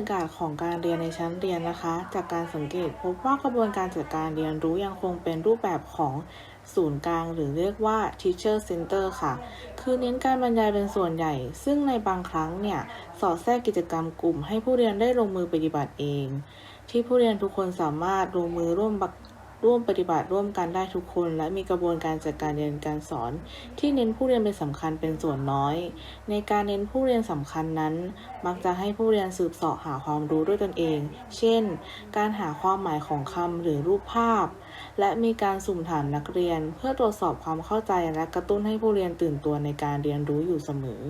รยากาศของการเรียนในชั้นเรียนนะคะ จากการสังเกตพบว่ากระบวนการจัดการเรียนรู้ยังคงเป็นรูปแบบของศูนย์กลางหรือเรียกว่า teacher center ค่ะ คือเน้นการบรรยายเป็นส่วนใหญ่ ซึ่งในบางครั้งเนี่ย สอดแทรกกิจกรรมกลุ่มให้ผู้เรียนได้ลงมือปฏิบัติเอง ที่ผู้เรียนทุกคนสามารถลงมือร่วม ร่วมปฏิบัติร่วมกันได้ทุกคน และมีกระบวนการจัดการเรียนการสอน ที่เน้นผู้เรียนเป็นสำคัญเป็นส่วนน้อย ในการเน้นผู้เรียนสำคัญนั้น มักจะให้ผู้เรียนสืบเสาะหาความรู้ด้วยตนเอง เช่น การหาความหมายของคำหรือรูปภาพ และมีการสุ่มถามนักเรียน เพื่อตรวจสอบความเข้าใจและกระตุ้นให้ผู้เรียนตื่นตัวในการเรียนรู้อยู่เสมอ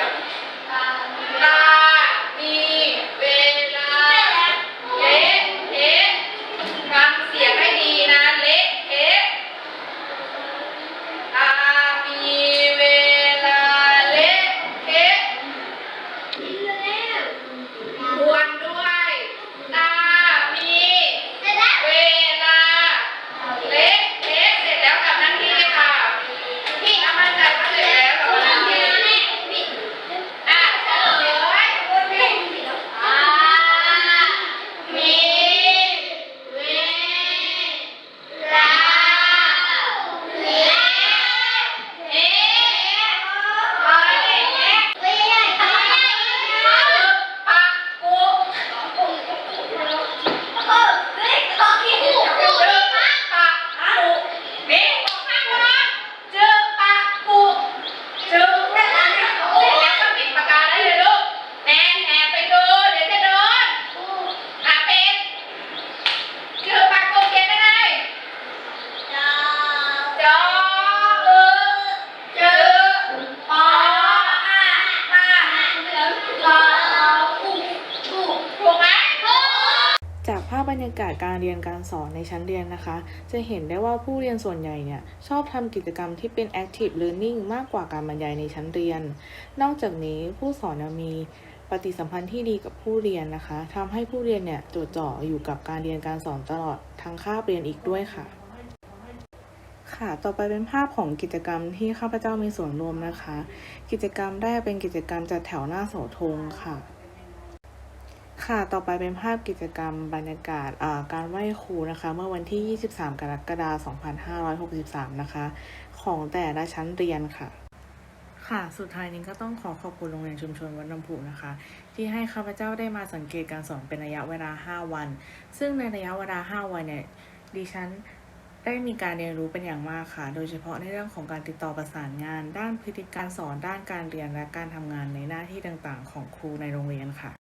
มีเสียง ลา มีเวลา เละเทะฟังเสียงให้ดีนะ เละเทะลา มีเวลา เละเทะทวนด้วยลา มีเวลา เละเทะเสร็จแล้วกลับหน้าที่ค่ะพี่เอามาใจว่าเสร็จแล้วกลับหน้าที่อะเฉลยอ่ามีเวลาเละเทะอะไรเนี่ยปักกุเจอปักกุนี่บอกข้างบนเจอปักกุเจอเสร็จแล้วก็ปิดปากกาได้เลยลูกแนนแหนไปดูเดี๋ยวจะโดนอะเป็นเจอปักกุเขียนยังไง จอเออเจอปออาอาลออุถูกถูกไหม จากภาพบ รรยากาศการเรียนการสอนในชั้นเรียนนะคะ จะเห็นได้ว่าผู้เรียนส่วนใหญ่เนี่ยชอบทำกิจกรรมที่เป็น active learning มากกว่าการบรรยายในชั้นเรียน นอกจากนี้ผู้สอนมีปฏิสัมพันธ์ที่ดีกับผู้เรียนนะคะทำให้ผู้เรียนเนี่ยจดจ่ออยู่กับการเรียนการสอนตลอดทั้งคาบเรียนอีกด้วยค่ะค่ะ ต่อไปเป็นภาพของกิจกรรมที่ข้าพเจ้ามีส่วนร่วมนะคะ กิจกรรมแรกเป็นกิจกรรมจัดแถวหน้าเสาธงค่ะ ค่ะ ต่อไปเป็นภาพกิจกรรมบรรยากาศการไหว้ครูนะคะ เมื่อวันที่ 23 กรกฎาคม 2563 นะคะ ของแต่ละชั้นเรียนค่ะ ค่ะ สุดท้ายนี้ก็ต้องขอขอบคุณโรงเรียนชุมชนวัดลำพูนะคะ ที่ให้ข้าพเจ้าได้มาสังเกตการสอนเป็นระยะเวลา 5 วัน ซึ่งในระยะเวลา 5 วันเนี่ย ดิฉันได้มีการเรียนรู้เป็นอย่างมากค่ะ โดยเฉพาะในเรื่องของการติดต่อประสานงาน ด้านพฤติการสอน ด้านการเรียนและการทำงานในหน้าที่ต่างๆ ของครูในโรงเรียนค่ะ